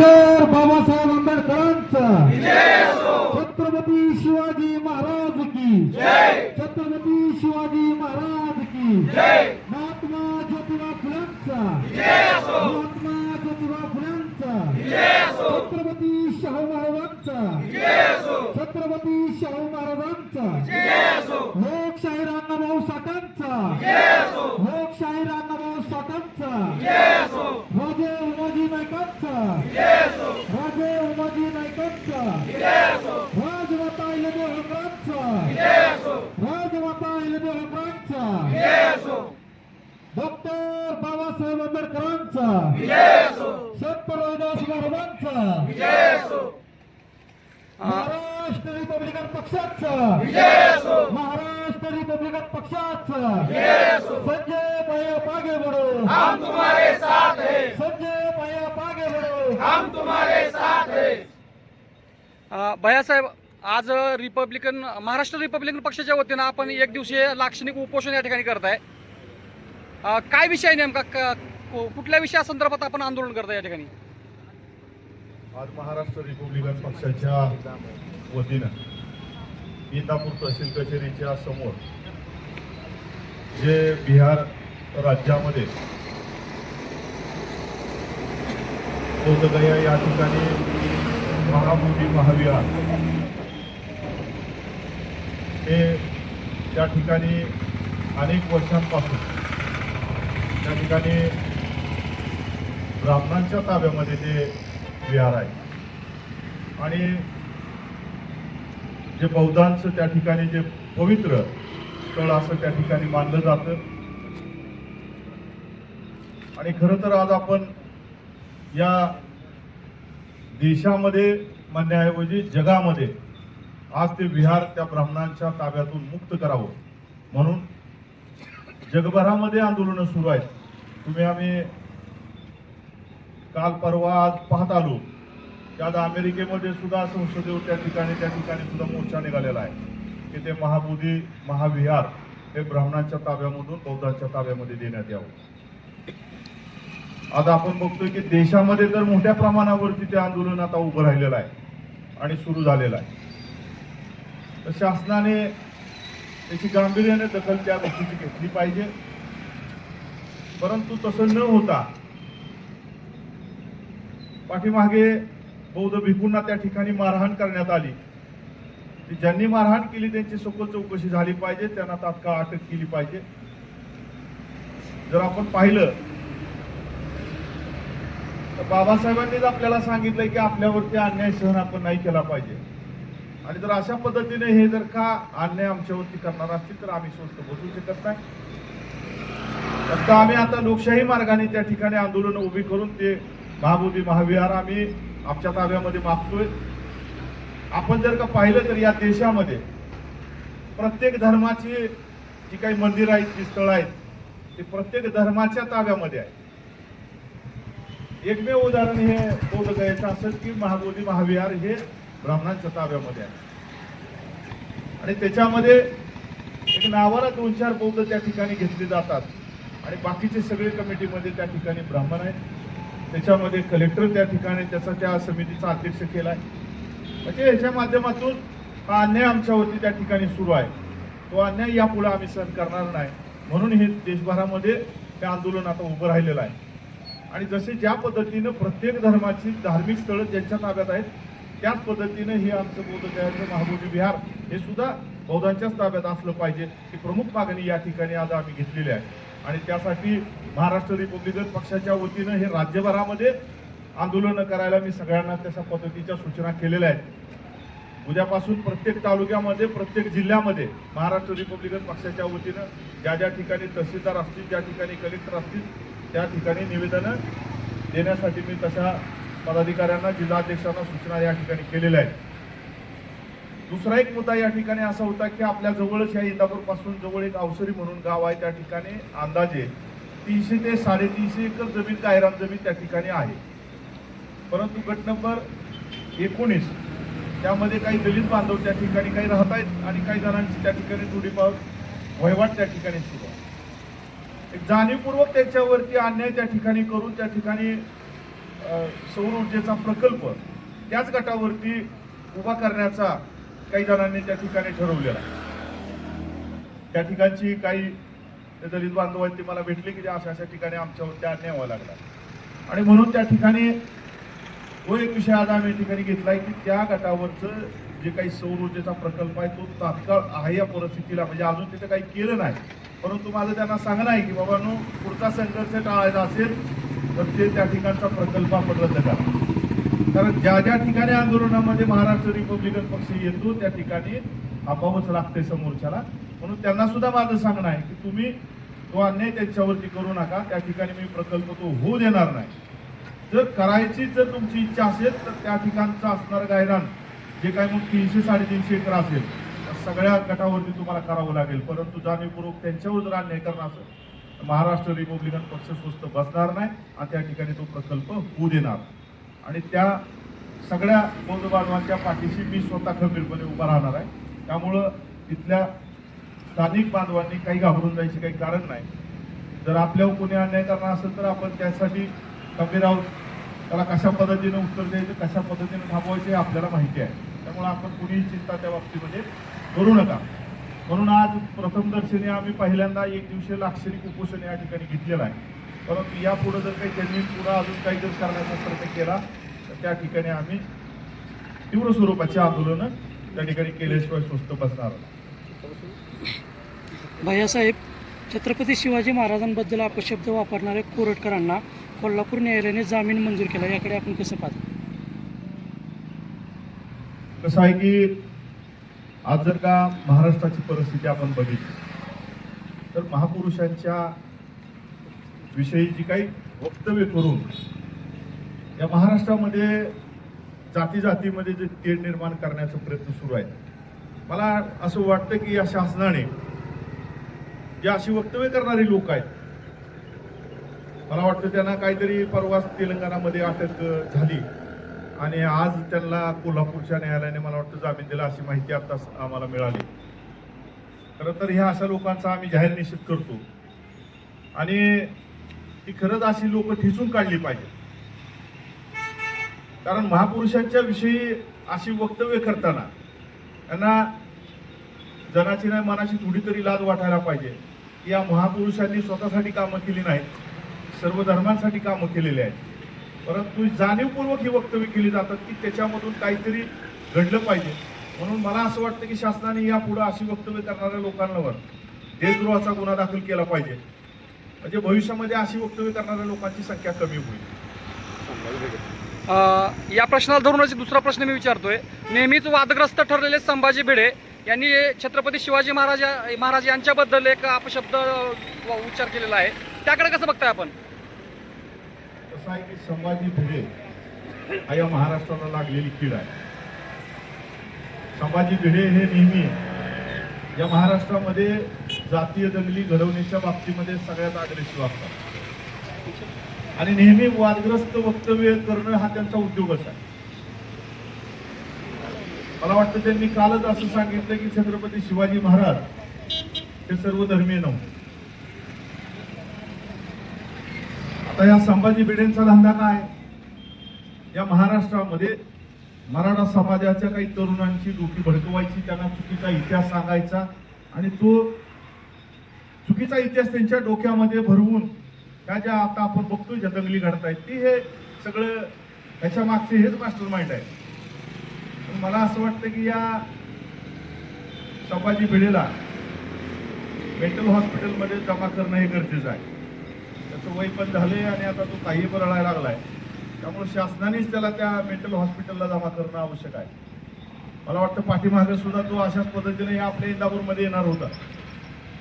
तर बाबासाहेब आंबेडकरांचा. छत्रपती शिवाजी महाराज की. छत्रपती शिवाजी महाराज की. महात्मा ज्योतिबा फुलांचा महात्मा ज्योतिबा फुलांचा छत्रपती शाहू महाराजांचा. छत्रपती शाहू महाराजांचा. लोकशाही रामभाऊ साठ्यांचा लोकशाही साठ्यांचा राजे उमाजी नायकांचा. राजे उमाजी नायकांचा. राजमाता अहिल्यादेवी होळकरांचा राजमाता अहिल्यादेवी होळकरांचा डॉक्टर बाबासाहेब आंबेडकरांचा. संत रविदास महाराजांचा. महाराष्ट्र रिपब्लिकन पक्षाचा. महाराष्ट्र रिपब्लिकन पक्षाचा. संजय भैया पागे बडो. हम तुम्हारे साथ हैं। संजय भैया पागे बडो. हम तुम्हारे साथ हैं। भैयासाहेब आज रिपब्लिकन महाराष्ट्र रिपब्लिकन पक्षाच्या वतीनं आपण एक दिवसीय लाक्षणिक उपोषण या ठिकाणी करताय. काय विषय आहे नेमका? क- कु- कुठल्या विषयासंदर्भात आपण आंदोलन करताय या ठिकाणी? आज महाराष्ट्र रिपब्लिकन पक्षाच्या वतीनं इंदापूर तहसील कचेरीच्या समोर जे बिहार राज्यामध्ये. बोधगया या ठिकाणी महाबोधी महाविहार. हे त्या ठिकाणी अनेक वर्षांपासून त्या ठिकाणी ब्राह्मणांच्या ताब्यामध्ये ते विहार आहे. आणि जे बौद्धांचं त्या ठिकाणी जे पवित्र स्थळ असं त्या ठिकाणी मानलं जातं आणि खरं तर आज आपण या देशामध्ये म्हणण्याऐवजी जगामध्ये आज ते विहार त्या ब्राह्मणांच्या ताब्यातून मुक्त करावं. म्हणून जगभरामध्ये आंदोलनं सुरू आहेत. तुम्ही आम्ही काल परवा आज पाहत आलो. त्यात आज अमेरिकेमध्ये सुद्धा संसदेवर त्या ठिकाणी त्या ठिकाणी सुद्धा मोर्चा निघालेला आहे. की ते महाबोधी महाविहार हे ब्राह्मणांच्या ताब्यामधून बौद्धांच्या ताब्यामध्ये देण्यात यावं. आज आपण बघतोय की देशामध्ये तर मोठ्या प्रमाणावरती ते आंदोलन आता उभं राहिलेलं आहे आणि सुरू झालेलं आहे. तर शासनाने त्याची गांभीर्याने दखल त्या गोष्टीची घेतली पाहिजे. परंतु तसं न होता पाठीमागे बौद्ध भिकूंना त्या ठिकाणी मारहाण करण्यात आली. ज्यांनी मारहाण केली त्यांची सखोल चौकशी झाली पाहिजे त्यांना तात्काळ अटक केली पाहिजे. जर आपण पाहिलं तर बाबासाहेबांनीच आपल्याला सांगितलंय की आपल्यावरती अन्याय सहन आपण नाही केला पाहिजे. आणि जर अशा पद्धतीने हे जर का अन्याय आमच्यावरती करणार असतील तर आम्ही स्वस्त बसू शकत नाही. फक्त आम्ही आता लोकशाही मार्गाने त्या ठिकाणी आंदोलन उभी करून ते महाबोधी महाविहार आम्ही आमच्या ताब्यामध्ये मागतोय. आपण जर का पाहिलं तर या देशामध्ये प्रत्येक धर्माची जी काही मंदिरं आहेत जी स्थळं आहेत ते प्रत्येक धर्माच्या ताब्यामध्ये आहे एकमेव उदाहरण हे बोधगयाचं असेल की महाबोधी महाविहार हे ब्राह्मणांच्या ताब्यामध्ये आहे. आणि त्याच्यामध्ये एक नावाला दोन चार बौद्ध त्या ठिकाणी घेतले जातात. आणि बाकीचे सगळे कमिटीमध्ये त्या ठिकाणी ब्राह्मण आहेत. त्याच्यामध्ये कलेक्टर त्या ठिकाणी त्याचा त्या समितीचा अध्यक्ष केला आहे म्हणजे याच्या माध्यमातून हा अन्याय आमच्यावरती त्या ठिकाणी सुरू आहे. तो अन्याय यापुढे आम्ही सहन करणार नाही. म्हणून हे देशभरामध्ये हे आंदोलन आता उभं राहिलेलं आहे. आणि जसे ज्या पद्धतीनं प्रत्येक धर्माची धार्मिक स्थळं ज्यांच्या ताब्यात आहेत त्याच पद्धतीनं हे आमचं बौद्ध महाबोधी विहार हे सुद्धा बौद्धांच्याच ताब्यात असलं पाहिजे ही प्रमुख मागणी या ठिकाणी आज आम्ही घेतलेली आहे. आणि त्यासाठी महाराष्ट्र रिपब्लिकन पक्षाच्या वतीनं हे राज्यभरामध्ये आंदोलनं करायला मी सगळ्यांना तशा पद्धतीच्या सूचना केलेल्या आहेत. उद्यापासून प्रत्येक तालुक्यामध्ये प्रत्येक जिल्ह्यामध्ये महाराष्ट्र रिपब्लिकन पक्षाच्या वतीनं ज्या ज्या ठिकाणी तहसीलदार असतील ज्या ठिकाणी कलेक्टर असतील त्या ठिकाणी निवेदनं देण्यासाठी मी तशा पदाधिकाऱ्यांना जिल्हाध्यक्षांना सूचना या ठिकाणी केलेल्या आहेत. दुसरा एक मुद्दा या ठिकाणी असा होता की आपल्या जवळच या इंदापूरपासून जवळ एक अवसरी म्हणून गाव आहे. त्या ठिकाणी अंदाजे तीनशे ते साडेतीनशे एकर जमीन कायराम जमीन त्या ठिकाणी आहे. परंतु गट नंबर एकोणीस त्यामध्ये काही दलित बांधव त्या ठिकाणी काही राहत आहेत आणि काही जणांची त्या ठिकाणी थोडीफार वहिवाट त्या ठिकाणी सुरू जाणीवपूर्वक त्याच्यावरती अन्याय त्या ठिकाणी करून त्या ठिकाणी सौर ऊर्जेचा प्रकल्प त्याच गटावरती उभा करण्याचा काही जणांनी त्या ठिकाणी ठरवलेला आहे. त्या ठिकाणची काही ते दलित बांधवांनी ते मला भेटले की अशा अशा ठिकाणी आमच्यावरती अन्याय व्हावा लागला. आणि म्हणून त्या ठिकाणी तो एक विषय आज आम्ही ठिकाणी ठिकाणी घेतलाय की त्या गटावरचं जे काही सौर ऊर्जेचा प्रकल्प आहे तो तात्काळ आहे या परिस्थितीला म्हणजे अजून तिथं काही केलं नाही. परंतु माझं त्यांना सांगणं आहे की बाबांनो पुढचा संघर्ष टाळायचा असेल तर ते त्या ठिकाणचा प्रकल्प आपण रद्द करा. कारण ज्या ज्या ठिकाणी आंदोलनामध्ये महाराष्ट्र रिपब्लिकन पक्ष येतो त्या ठिकाणी थांबावंच लागते समोरच्याला. म्हणून त्यांना सुद्धा माझं सांगणं आहे की तुम्ही तो अन्याय त्यांच्यावरती करू नका त्या ठिकाणी मी प्रकल्प तो होऊ देणार नाही. जर करायची जर तुमची इच्छा असेल तर त्या ठिकाणचं असणारं गायरान जे काय मग तीनशे साडेतीनशे एकर असेल सगळ्या गटावरती तुम्हाला करावं लागेल. परंतु जाणीवपूर्वक त्यांच्यावर जर अन्याय करणार असेल महाराष्ट्र रिपब्लिकन पक्ष स्वस्त बसणार नाही आणि त्या ठिकाणी तो प्रकल्प होऊ देणार. आणि त्या सगळ्या बौद्ध बांधवांच्या पाठीशी मी स्वतः खंबीरपणे उभा राहणार आहे. त्यामुळं तिथल्या स्थानिक बांधवांनी काही घाबरून जायचे काही कारण नाही. जर आपल्यावर कोणी अन्याय करणार असेल तर आपण त्यासाठी खंबीर आहोत. त्याला कशा पद्धतीने उत्तर द्यायचं कशा पद्धतीने थांबवायचे हे आपल्याला माहिती आहे. त्यामुळे आपण कुणीही चिंता त्या बाबतीमध्ये करू नका. म्हणून आज प्रथम दर्शनी आम्ही पहिल्यांदा एक दिवसीय लाक्षणिक उपोषण या ठिकाणी घेतलेलं आहे. परंतु यापुढे जर काही त्यांनी पुढे अजून काही जर करण्याचा प्रयत्न केला तर त्या ठिकाणी आम्ही तीव्र स्वरूपाची आंदोलनं त्या ठिकाणी केल्याशिवाय स्वस्त बसणार. भैयासाहेब छत्रपती शिवाजी महाराजांबद्दल अपशब्द वापरणाऱ्या कोरटकरांना कोल्हापूर न्यायालयाने जामीन मंजूर केला. याकडे आपण कसं पाहतो? कसं आहे की आज जर का महाराष्ट्राची परिस्थिती आपण बघितली तर महापुरुषांच्या विषयी जी काही वक्तव्य करून या महाराष्ट्रामध्ये जाती जातीमध्ये जे तेढ निर्माण करण्याचा प्रयत्न सुरू आहे. मला असं वाटतं की या शासनाने जे अशी वक्तव्य करणारी लोक आहेत. मला वाटतं त्यांना काहीतरी परवा तेलंगणामध्ये अटक झाली. आणि आज त्यांना कोल्हापूरच्या न्यायालयाने मला वाटतं जामीन दिला अशी माहिती आत्ताच आम्हाला मिळाली. खरं तर ह्या अशा लोकांचा आम्ही जाहीर निषेध करतो. आणि ती खरंच अशी लोक ठिसून काढली पाहिजे. कारण महापुरुषांच्या विषयी अशी वक्तव्य करताना त्यांना जनाची नाही मनाची थोडी तरी लाज वाटायला पाहिजे. या महापुरुषांनी स्वतःसाठी कामं केली नाहीत सर्व धर्मांसाठी कामं केलेली आहेत. परंतु जाणीवपूर्वक ही वक्तव्य केली जातात की त्याच्यामधून काहीतरी घडलं पाहिजे. म्हणून मला असं वाटतं की शासनाने यापुढे अशी वक्तव्य करणाऱ्या लोकांवर देशद्रोहाचा गुन्हा दाखल केला पाहिजे. म्हणजे भविष्यामध्ये अशी वक्तव्य करणाऱ्या लोकांची संख्या कमी होईल. या प्रश्नाला धरूनच दुसरा प्रश्न मी विचारतोय. नेहमीच वादग्रस्त ठरलेले संभाजी भिडे यांनी छत्रपती शिवाजी महाराज महाराज यांच्याबद्दल एक अपशब्द व उच्चार केलेला आहे. त्याकडे कसं बघताय आपण? कसं आहे की संभाजी भिडे हा या महाराष्ट्राला लागलेली कीड आहे. संभाजी भिडे हे नेहमी या महाराष्ट्रामध्ये जातीय दंगली घडवण्याच्या बाबतीमध्ये सगळ्यात अग्रेसिव्ह असतात. आणि नेहमी वादग्रस्त वक्तव्य करणं हा त्यांचा उद्योगच आहे. मला वाटतं त्यांनी कालच असं सांगितलं की छत्रपती शिवाजी महाराज हे सर्व धर्मीय नव्हते. आता या संभाजी भिडेंचा धंदा काय? या महाराष्ट्रामध्ये मराठा समाजाच्या काही तरुणांची डोकी भडकवायची त्यांना चुकीचा इतिहास सांगायचा आणि तो चुकीचा इतिहास त्यांच्या डोक्यामध्ये भरवून त्या ज्या आता आपण बघतोय ज्या दंगली आहेत ती हे सगळं त्याच्या मागचे हेच मास्टर माइंड आहे पण मला असं वाटतं की या संभाजी भिडेला मेंटल हॉस्पिटलमध्ये जमा करणं हे गरजेचं आहे. त्याचं वय पण झाले आणि आता तो काही पण रडायला लागलाय. त्यामुळे शासनानेच त्याला त्या मेंटल हॉस्पिटलला जमा करणं आवश्यक आहे. मला वाटतं पाठीमागे सुद्धा तो अशाच पद्धतीने या आपल्या इंदापूरमध्ये येणार होता.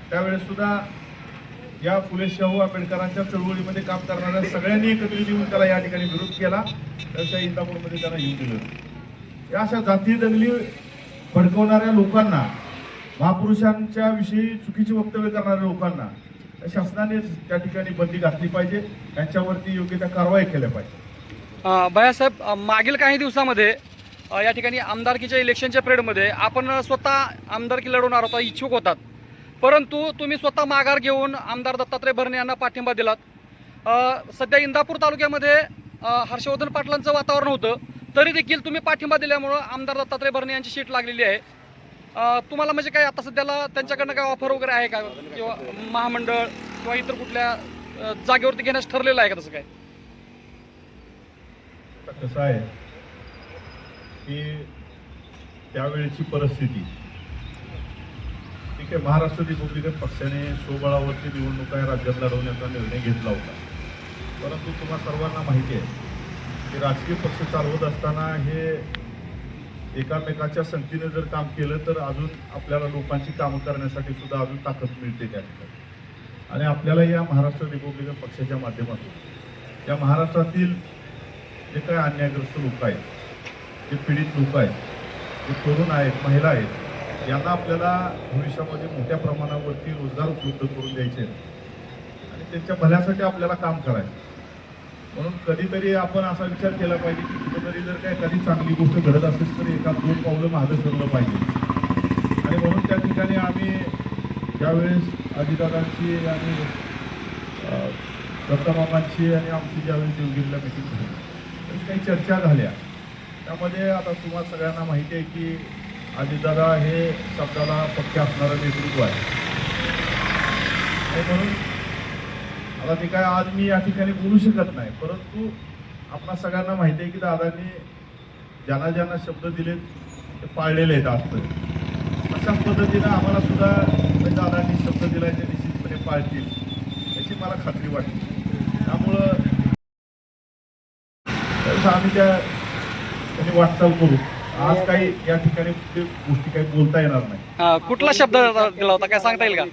त्यावेळेस सुद्धा या फुले शाहू आंबेडकरांच्या चळवळीमध्ये काम करणाऱ्या सगळ्यांनी एकत्रित येऊन त्याला या ठिकाणी विरोध केला. त्याच्या इंदापूरमध्ये त्यांना येऊ दिलं. या अशा जाती दंगली भडकवणाऱ्या लोकांना महापुरुषांच्या विषयी चुकीची वक्तव्य करणाऱ्या लोकांना शासनाने त्या ठिकाणी बंदी घातली पाहिजे. त्यांच्यावरती योग्य त्या कारवाई केल्या पाहिजे. अ, मागील काही दिवसामध्ये या ठिकाणी आमदारकीच्या इलेक्शनच्या पिरियडमध्ये आपण स्वतः आमदारकी लढवणार होता इच्छुक होतात. परंतु तुम्ही स्वतः माघार घेऊन आमदार दत्तात्रय भरणे यांना पाठिंबा दिलात. सध्या इंदापूर तालुक्यामध्ये हर्षवर्धन पाटलांचं वातावरण होतं. तरी देखील तुम्ही पाठिंबा दिल्यामुळं आमदार दत्तात्रय भरणे यांची शीट लागलेली आहे. तुम्हाला म्हणजे काय आता सध्याला त्यांच्याकडनं काय ऑफर वगैरे आहे का? किंवा महामंडळ किंवा इतर कुठल्या जागेवरती घेण्यास ठरलेलं आहे का तसं काय? कसं आहे की त्यावेळेची परिस्थिती. ठीक आहे महाराष्ट्र रिपब्लिकन पक्षाने स्वबळावरती निवडणुका राज्यात लढवण्याचा निर्णय घेतला होता. परंतु तुम्हा सर्वांना माहिती आहे की राजकीय पक्ष चालवत असताना हे एकामेकाच्या संगतीने जर काम केलं तर अजून आपल्याला लोकांची कामं करण्यासाठी सुद्धा अजून ताकद मिळते त्या ठिकाणी. आणि आपल्याला या महाराष्ट्र रिपब्लिकन पक्षाच्या माध्यमातून या महाराष्ट्रातील जे काय अन्यायग्रस्त लोक आहेत जे पीडित लोक आहेत जे तरुण आहेत महिला आहेत यांना आपल्याला भविष्यामध्ये मोठ्या प्रमाणावरती रोजगार उपलब्ध करून द्यायचे आहेत. आणि त्यांच्या भल्यासाठी आपल्याला काम करायचं म्हणून कधीतरी आपण असा विचार केला पाहिजे की कुठेतरी जर काय कधी चांगली गोष्ट घडत असेल तर एका दोन पावलं मागं सरलं पाहिजे. आणि म्हणून त्या ठिकाणी आम्ही ज्यावेळेस अजितदादांची आणि अं, आणि आमची ज्यावेळेस देवगिरीला मिटिंग झाली त्यावेळेस काही चर्चा झाल्या. त्यामध्ये आता तुम्हाला सगळ्यांना माहिती आहे की अजितदादा हे शब्दाला पक्के असणारं नेतृत्व आहे. आणि म्हणून आता ते काय आज मी या ठिकाणी बोलू शकत नाही परंतु आपणा सगळ्यांना माहिती आहे की दादांनी ज्यांना ज्यांना शब्द दिलेत ते पाळलेले आहेत आजपर्यंत अशाच पद्धतीनं आम्हाला सुद्धा म्हणजे दादांनी शब्द दिला ते निश्चितपणे पाळतील याची मला खात्री वाटते. त्यामुळं आम्ही त्या त्यांनी वाटचाल करू. आज काही या ठिकाणी ते गोष्टी काही बोलता येणार नाही. कुठला शब्द दिला होता? काय सांगता येईल का?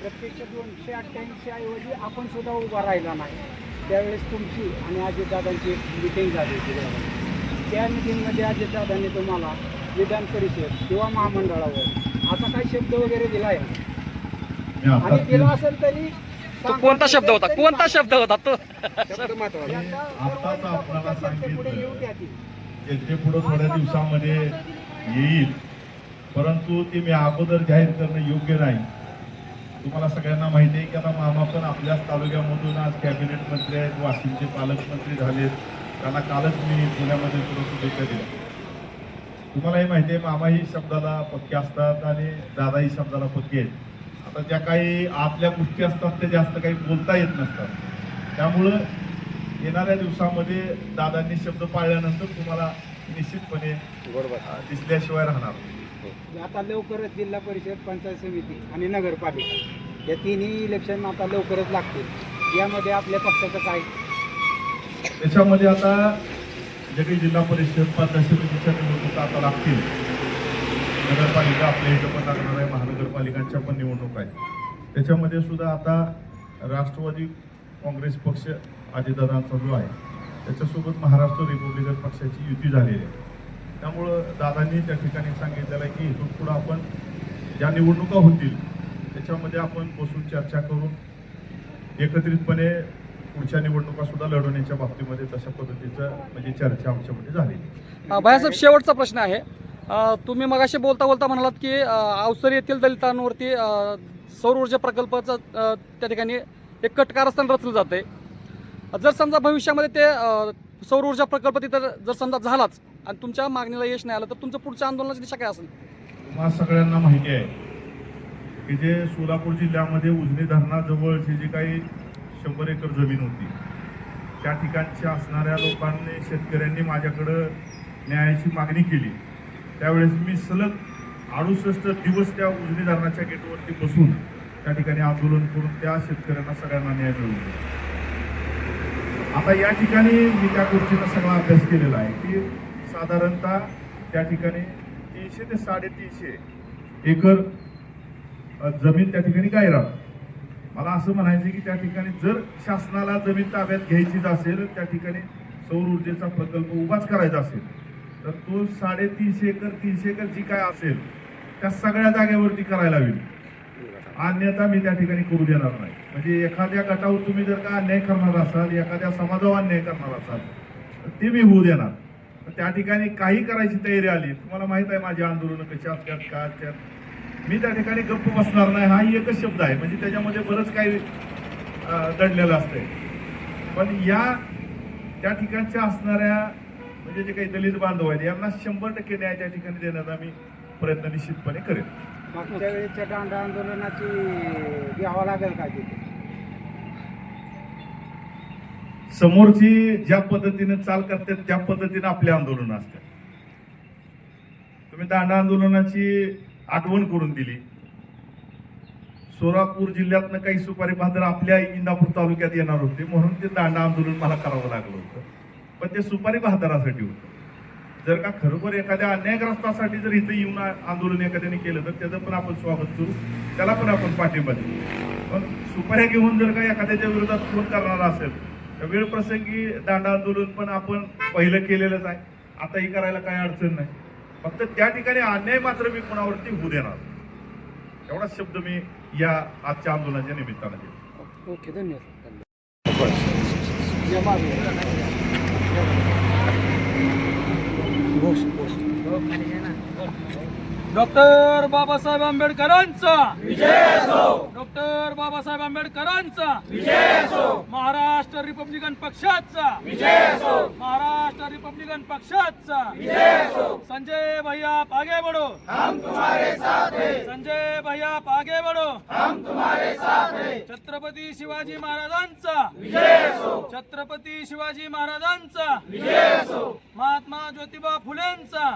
प्रत्यक्ष दोनशे अठ्ठ्याऐंशी ऐवजी आपण सुद्धा उभा राहिला नाही. त्यावेळेस तुमची आणि अजितदादांची मिटिंग झाली होती. त्या मिटिंगमध्ये अजितदादांनी तुम्हाला विधान परिषद किंवा महामंडळावर असा काही शब्द वगैरे दिला आहे? मी आणि दिला असेल तरी तो कोणता शब्द होता? कोणता शब्द होता तो? आत्ताच आपल्याला पुढे येऊ सांगितलं द्या ती ते पुढे थोड्या दिवसामध्ये येईल. परंतु ते मी अगोदर जाहीर करणं योग्य नाही. तुम्हाला सगळ्यांना माहिती आहे की आता मामा पण आपल्याच तालुक्यामधून आज कॅबिनेट मंत्री आहेत वाशिमचे पालकमंत्री झालेत. त्यांना कालच मी पुण्यामध्ये सुद्धा शुभेच्छा दिल्या तुम्हालाही माहिती आहे मामा ही शब्दाला पक्के असतात आणि दादा ही शब्दाला पक्के आहेत. आता ज्या काही आतल्या गोष्टी असतात त्या जास्त काही बोलता येत नसतात. त्यामुळं येणाऱ्या दिवसामध्ये दादांनी शब्द पाळल्यानंतर तुम्हाला निश्चितपणे अं, दिसल्याशिवाय राहणार. नाही. आता लवकरच जिल्हा परिषद पंचायत समिती आणि नगरपालिका या तिन्ही इलेक्शन आता लवकरच लागतील. यामध्ये आपल्या पक्षाचं काय? त्याच्यामध्ये आता जे काही जिल्हा परिषद पंचायत समितीच्या निवडणुका आता लागतील. नगरपालिका आपल्या इथं पण लागणार आहे महानगरपालिकांच्या पण निवडणूक आहेत. त्याच्यामध्ये सुद्धा आता राष्ट्रवादी काँग्रेस पक्ष अजितदादांचा जो आहे त्याच्यासोबत महाराष्ट्र रिपब्लिकन पक्षाची युती झालेली आहे. त्यामुळं दादांनी त्या ठिकाणी सांगितलेलं आहे की इथून पुढं आपण ज्या निवडणुका होतील त्याच्यामध्ये आपण बसून चर्चा करून एकत्रितपणे पुढच्या निवडणुका सुद्धा लढवण्याच्या बाबतीमध्ये तशा पद्धतीचं म्हणजे चर्चा आमच्यामध्ये झालेली आहे. शेवटचा प्रश्न आहे तुम्ही मगाशी बोलता बोलता म्हणालात की अवसर येथील दलितांवरती सौर ऊर्जा प्रकल्पाचं त्या ठिकाणी एक कट कारस्थान रचलं जाते जर समजा भविष्यामध्ये ते सौर ऊर्जा प्रकल्प तिथं जर समजा झालाच आणि तुमच्या मागणीला यश नाही आलं तर तुमचं पुढच्या आंदोलनाची दिशा काय असेल? तुम्हाला सगळ्यांना माहिती आहे की जे सोलापूर जिल्ह्यामध्ये उजनी धरणाजवळची जी काही शंभर एकर जमीन होती त्या ठिकाणच्या असणाऱ्या लोकांनी शेतकऱ्यांनी माझ्याकडं न्यायाची मागणी केली. त्यावेळेस मी सलग अडुसष्ट दिवस त्या उजनी धरणाच्या गेटवरती बसून त्या ठिकाणी आंदोलन करून त्या शेतकऱ्यांना सगळ्यांना न्याय मिळवून आता या ठिकाणी मी त्या गोष्टीचा सगळा अभ्यास केलेला आहे की साधारणतः त्या ठिकाणी तीनशे ते साडेतीनशे एकर जमीन त्या ठिकाणी गायरान. मला असं म्हणायचं की त्या ठिकाणी जर शासनाला जमीन ताब्यात घ्यायचीच असेल त्या ठिकाणी सौर ऊर्जेचा प्रकल्प उभाच करायचा असेल तर तो साडेतीनशे एकर तीनशे एकर जी काय असेल त्या सगळ्या जागेवरती करायला हवी. अन्यथा मी त्या ठिकाणी करू देणार नाही. म्हणजे एखाद्या गटावर तुम्ही जर का अन्याय करणार असाल एखाद्या समाजावर अन्याय करणार असाल तर ते मी होऊ देणार. त्या ठिकाणी काही करायची तयारी आली. तुम्हाला माहीत आहे माझी आंदोलनं कशी असतात का असतात? मी त्या ठिकाणी गप्प बसणार नाही हा एकच शब्द आहे. म्हणजे त्याच्यामध्ये बरंच काही दडलेलं असतंय. पण या त्या ठिकाणच्या असणाऱ्या म्हणजे जे काही दलित बांधव आहेत यांना शंभर टक्के न्याय त्या ठिकाणी देण्याचा मी प्रयत्न निश्चितपणे करेन. मागच्या वेळेच्या दांडा आंदोलनाची घ्यावं लागेल का तिथे? समोरची ज्या पद्धतीने चाल करतात त्या पद्धतीने आपले आंदोलन असतात. तुम्ही दांडा आंदोलनाची आठवण करून दिली. सोलापूर जिल्ह्यातनं काही सुपारी बांधर आपल्या इंदापूर तालुक्यात येणार होते म्हणून ते दांडा आंदोलन मला करावं लागलं होतं. पण ते सुपारी बहादरासाठी होतं. जर का खरोखर एखाद्या अन्यायग्रस्तासाठी जर इथं येऊन आंदोलन एखाद्याने केलं तर त्याचं पण आपण स्वागत करू त्याला पण आपण पाठिंबा देऊ. पण सुपाऱ्या घेऊन जर का एखाद्याच्या विरोधात फोन करणारा असेल तर वेळ प्रसंगी दांडा आंदोलन पण आपण पहिलं केलेलंच आहे. आता ही करायला काही अडचण नाही. फक्त त्या ठिकाणी अन्याय मात्र मी कोणावरती होऊ देणार एवढाच शब्द मी या आजच्या आंदोलनाच्या निमित्तानं देतो ओके धन्यवाद. डॉक्टर बाबासाहेब आंबेडकरांचा. डॉक्टर बाबासाहेब आंबेडकरांचा. महाराष्ट्र रिपब्लिकन पक्षाचा. महाराष्ट्र रिपब्लिकन पक्षाचा. संजय भैया पागे आगे बढ़ो हम तुम्हारे साथ हैं संजय भैया पागे आगे बढ़ो हम तुम्हारे साथ हैं छत्रपती शिवाजी महाराजांचा. छत्रपती शिवाजी महाराजांचा. महात्मा ज्योतिबा फुलेंचा.